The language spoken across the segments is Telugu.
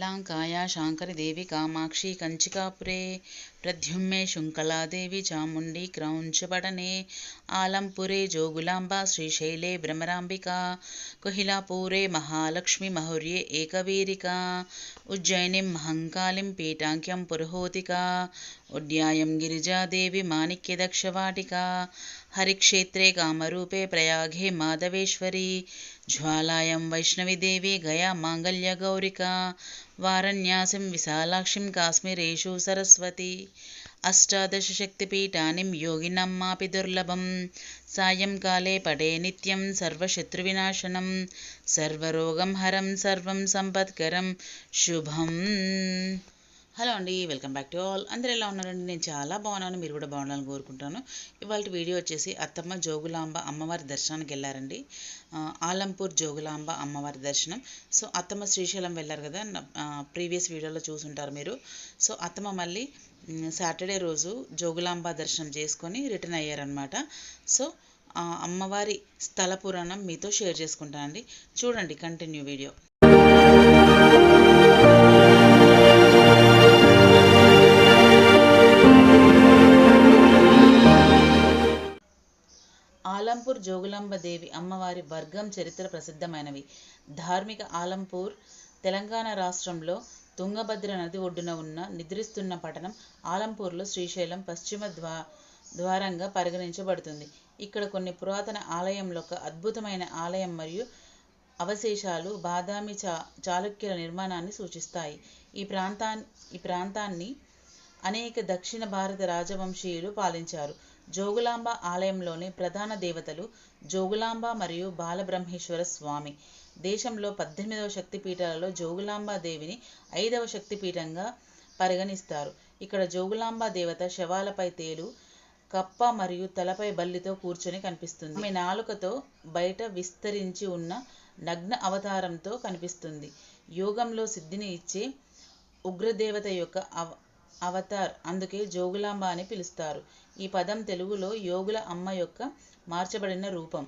लाङ्काया शाङ्करदेवि कामाक्षि कञ्चिकापुरे प्रद्युम्ने चामुंडी क्रौंच क्रौञ्चपटने आलमपुरे जोगुलांबा श्रीशैले भ्रमराम्बिका, कोहिलापूरे महालक्ष्मीमौर्ये एकवीरिका, उज्जयिनीं महङ्कालीं पीटाङ्क्यं पुरोहोतिका उड्यायं गिरिजादेवी माणिक्यदक्षवाटिका, हरिक्षेत्रे कामरूपे प्रयागे माधवेश्वरी, ज्वालायं वैष्णवीदेवी गया माङ्गल्यगौरिका वारण्यासीं विशालाक्षीं काश्मीरेषु सरस्वती। अष्टादशशक्तिपीठानिं योगिनम्मापि दुर्लभं सायंकाले पटे नित्यं सर्वशत्रुविनाशनं। सर्वरोगं हरं सर्वं सम्पत्करं। शुभम्। హలో అండి వెల్కమ్ బ్యాక్ టు ఆల్. అందరూ ఎలా ఉన్నారండి? నేను చాలా బాగున్నాను మీరు కూడా బాగుండాలని కోరుకుంటాను. ఇవాళ వీడియో వచ్చేసి అత్తమ్మ జోగులాంబ అమ్మవారి దర్శనానికి వెళ్ళారండి. ఆలంపూర్ జోగులాంబ అమ్మవారి దర్శనం. సో అత్తమ్మ శ్రీశైలం వెళ్ళారు కదా ప్రీవియస్ వీడియోలో చూసుంటారు మీరు. సో అత్తమ్మ మళ్ళీ సాటర్డే రోజు జోగులాంబ దర్శనం చేసుకొని రిటర్న్ అయ్యారనమాట సో అమ్మవారి స్థల పురాణం మీతో షేర్ చేసుకుంటానండి. చూడండి కంటిన్యూ వీడియో. ఆలంపూర్ జోగులాంబ దేవి అమ్మవారి వర్గం చరిత్ర ప్రసిద్ధమైనవి. ధార్మిక ఆలంపూర్ తెలంగాణ రాష్ట్రంలో తుంగభద్ర నది ఒడ్డున ఉన్న నిద్రిస్తున్న పట్టణం ఆలంపూర్లో శ్రీశైలం పశ్చిమ ద్వా ద్వారంగా పరిగణించబడుతుంది. ఇక్కడ కొన్ని పురాతన ఆలయంలో ఒక అద్భుతమైన ఆలయం మరియు అవశేషాలు బాదామి చా చాళుక్యుల నిర్మాణాన్ని సూచిస్తాయి. ఈ ప్రాంతా ఈ ప్రాంతాన్ని అనేక దక్షిణ భారత రాజవంశీయులు పాలించారు. జోగులాంబ ఆలయంలోని ప్రధాన దేవతలు జోగులాంబ మరియు బాలబ్రహ్మేశ్వర స్వామి. దేశంలో పద్దెనిమిదవ శక్తిపీఠాలలో జోగులాంబ దేవిని ఐదవ శక్తిపీఠంగా పరిగణిస్తారు. ఇక్కడ జోగులాంబ దేవత శవాలపై తేలు కప్ప మరియు తలపై బల్లితో కూర్చొని కనిపిస్తుంది. ఆమె నాలుకతో బయట విస్తరించి ఉన్న నగ్న అవతారంతో కనిపిస్తుంది. యోగంలో సిద్ధిని ఇచ్చే ఉగ్రదేవత యొక్క అవ అవతార్ అందుకే జోగులాంబ అని పిలుస్తారు. ఈ పదం తెలుగులో యోగుల అమ్మ యొక్క మార్చబడిన రూపం.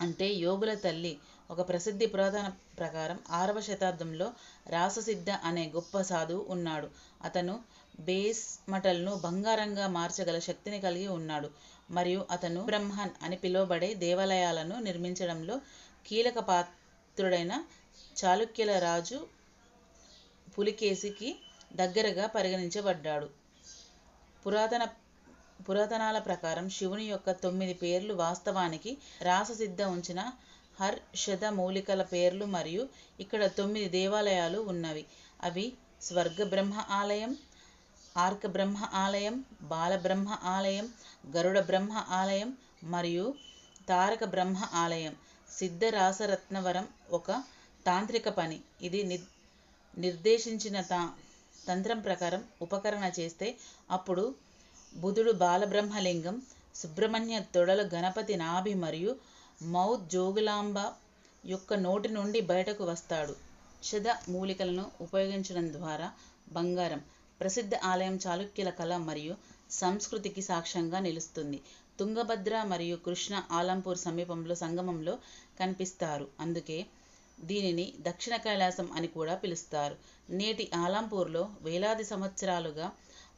అంటే యోగుల తల్లి ఒక ప్రసిద్ధి పురాతన ప్రకారం ఆరవ శతాబ్దంలో రాససిద్ధ అనే గొప్ప సాధువు ఉన్నాడు. అతను బేస్ మటల్ను బంగారంగా మార్చగల శక్తిని కలిగి ఉన్నాడు. మరియు అతను బ్రహ్మన్ అని పిలువబడే దేవాలయాలను నిర్మించడంలో కీలక పాత్రుడైన చాళుక్యుల రాజు పులికేశికి దగ్గరగా పరిగణించబడ్డాడు. పురాతన పురాతనాల ప్రకారం శివుని యొక్క తొమ్మిది పేర్లు వాస్తవానికి రాససిద్ధ ఉంచిన హర్షద మూలికల పేర్లు మరియు ఇక్కడ తొమ్మిది దేవాలయాలు ఉన్నవి. అవి స్వర్గ బ్రహ్మ ఆలయం ఆర్క బ్రహ్మ ఆలయం బాలబ్రహ్మ ఆలయం గరుడ బ్రహ్మ ఆలయం మరియు తారక బ్రహ్మ ఆలయం సిద్ధరాసరత్నవరం ఒక తాంత్రిక పని. ఇది ని నిర్దేశించిన తా తంత్రం ప్రకారం ఉపకరణ చేస్తే అప్పుడు బుధుడు బాలబ్రహ్మలింగం సుబ్రహ్మణ్య తొడలు గణపతి నాభి మరియు మౌత్ జోగులాంబ యొక్క నోటి నుండి బయటకు వస్తాడు. షద మూలికలను ఉపయోగించడం ద్వారా బంగారం ప్రసిద్ధ ఆలయం చాళుక్యుల కళ మరియు సంస్కృతికి సాక్ష్యంగా నిలుస్తుంది. తుంగభద్ర మరియు కృష్ణ ఆలంపూర్ సమీపంలో సంగమంలో కనిపిస్తారు. అందుకే దీనిని దక్షిణ కైలాసం అని కూడా పిలుస్తారు. నేటి ఆలంపూర్లో వేలాది సంవత్సరాలుగా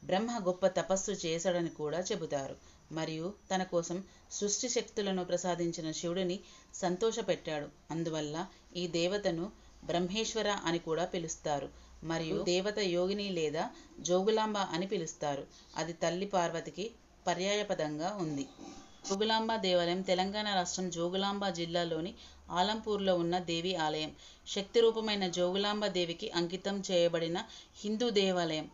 బ్రహ్మ గొప్ప తపస్సు చేశాడని కూడా చెబుతారు. మరియు తన కోసం సృష్టి శక్తులను ప్రసాదించిన శివుడిని సంతోషపెట్టాడు. అందువల్ల ఈ దేవతను బ్రహ్మేశ్వర అని కూడా పిలుస్తారు. మరియు దేవత యోగిని లేదా జోగులాంబ అని పిలుస్తారు. అది తల్లి పార్వతికి పర్యాయపదంగా ఉంది. జోగులాంబ దేవాలయం తెలంగాణ రాష్ట్రం జోగులాంబ జిల్లాలోని ఆలంపూర్లో ఉన్న దేవి ఆలయం. శక్తి రూపమైన జోగులాంబ దేవికి అంకితం చేయబడిన హిందూ దేవాలయం.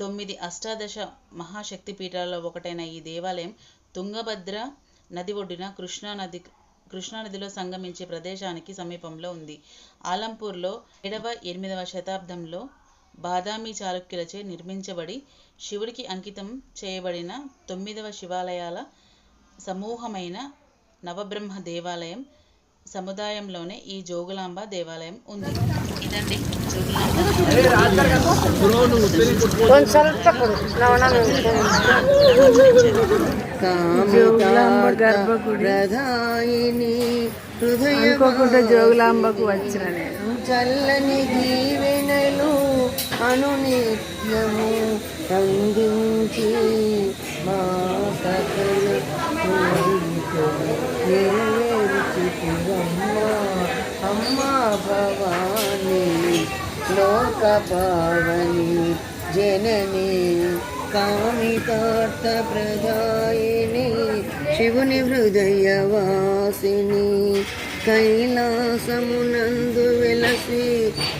తొమ్మిది అష్టాదశ మహాశక్తి పీఠాలలో ఒకటైన ఈ దేవాలయం తుంగభద్ర నది ఒడ్డున కృష్ణానది కృష్ణానదిలో సంగమించే ప్రదేశానికి సమీపంలో ఉంది. ఆలంపూర్లో ఏడవ ఎనిమిదవ శతాబ్దంలో బాదామి చాళుక్యులచే నిర్మించబడి శివుడికి అంకితం చేయబడిన తొమ్మిదవ శివాలయాల సమూహమైన నవబ్రహ్మ దేవాలయం సముదాయంలోనే ఈ జోగులాంబ దేవాలయం ఉంది. ఇదండి అనుకోకుండా జోగులాంబకు వచ్చిన నేను. చల్లని దీవెనలు అనునిత్యము అందించి మా కథలు భవాని లోక పావని జనని కామితార్థ ప్రదాయిని శివుని హృదయవాసిని కైలాసమునందు వెలసి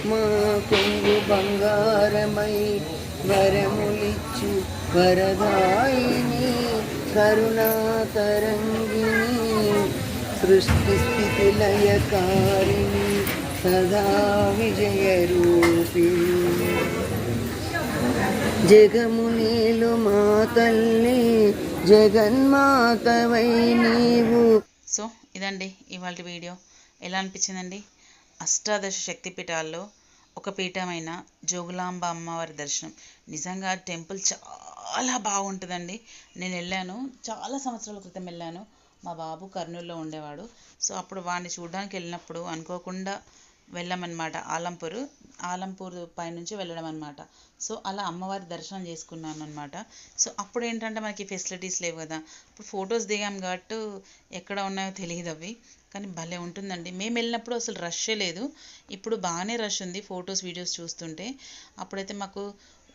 మా కొంగు బంగారమై వరములిచ్చు వరదాయిని కరుణాతరంగిణి సృష్టి స్థితి లయకారిణి సదా విజయ రూపీ జగమునేలు మా తల్లి జగన్మాతవై నీవు. సో ఇదండి ఇవాళ వీడియో. ఎలా అనిపించిందండి? అష్టాదశ శక్తిపీఠాల్లో ఒక పీఠమైన జోగులాంబ అమ్మవారి దర్శనం. నిజంగా టెంపుల్ చాలా బాగుంటుందండి. నేను వెళ్ళాను చాలా సంవత్సరాల క్రితం వెళ్ళాను. మా బాబు కర్నూలులో ఉండేవాడు. సో అప్పుడు వాడిని చూడడానికి వెళ్ళినప్పుడు అనుకోకుండా వెళ్ళామన్నమాట. ఆలంపూర్ ఆలంపూర్ పైనుంచి వెళ్ళడం అనమాట సో అలా అమ్మవారి దర్శనం చేసుకున్నాను అనమాట సో అప్పుడు ఏంటంటే మనకి ఫెసిలిటీస్ లేవు కదా. ఇప్పుడు ఫొటోస్ దిగాం కాబట్టి ఎక్కడ ఉన్నాయో తెలియదు అవి. కానీ భలే ఉంటుందండి. మేము వెళ్ళినప్పుడు అసలు రష్ లేదు. ఇప్పుడు బాగానే రష్ ఉంది ఫొటోస్ వీడియోస్ చూస్తుంటే. అప్పుడైతే మాకు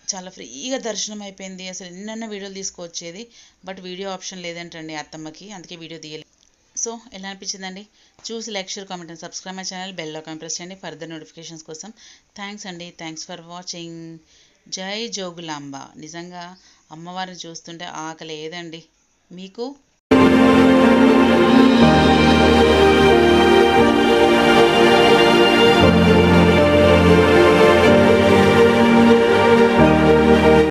చాలా ఫ్రీగా దర్శనం అయిపోయింది. అసలు ఎన్నెన్నో వీడియోలు తీసుకొచ్చేది బట్ వీడియో ఆప్షన్ లేదంటండి అత్తమ్మకి. అందుకే వీడియో తీయలేదు సో ఎలా అనిపించిందండి? చూసి like share comment and subscribe my channel. Bell icon press చేయండి ఫర్దర్ నోటిఫికేషన్స్ కోసం. థ్యాంక్స్ అండి. Thanks for watching. Jai Jogulamba. నిజంగా అమ్మవారిని చూస్తుంటే ఆకలి ఏదండి మీకు?